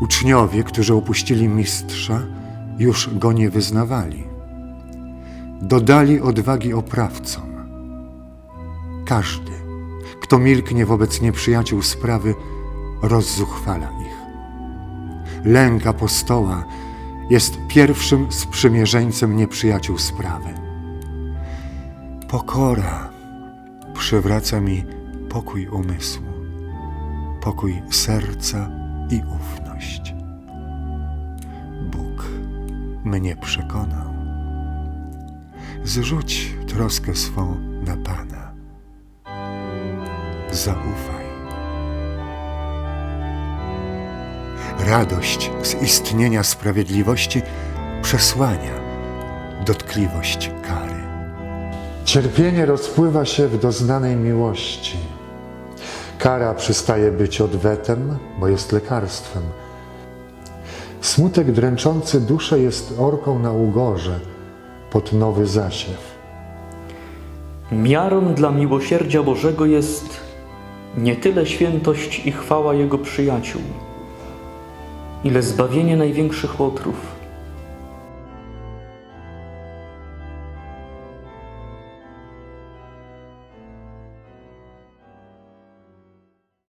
Uczniowie, którzy opuścili mistrza, już go nie wyznawali. Dodali odwagi oprawcom. Każdy, kto milknie wobec nieprzyjaciół sprawy, rozzuchwala ich. Lęk apostoła jest pierwszym sprzymierzeńcem nieprzyjaciół sprawy. Pokora przywraca mi pokój umysłu, pokój serca i ufność. Bóg mnie przekonał. Zrzuć troskę swą na Pana. Zaufaj. Radość z istnienia sprawiedliwości przesłania dotkliwość kary. Cierpienie rozpływa się w doznanej miłości. Kara przestaje być odwetem, bo jest lekarstwem. Smutek dręczący duszę jest orką na ugorze pod nowy zasiew. Miarą dla miłosierdzia Bożego jest nie tyle świętość i chwała Jego przyjaciół, ile zbawienie największych łotrów.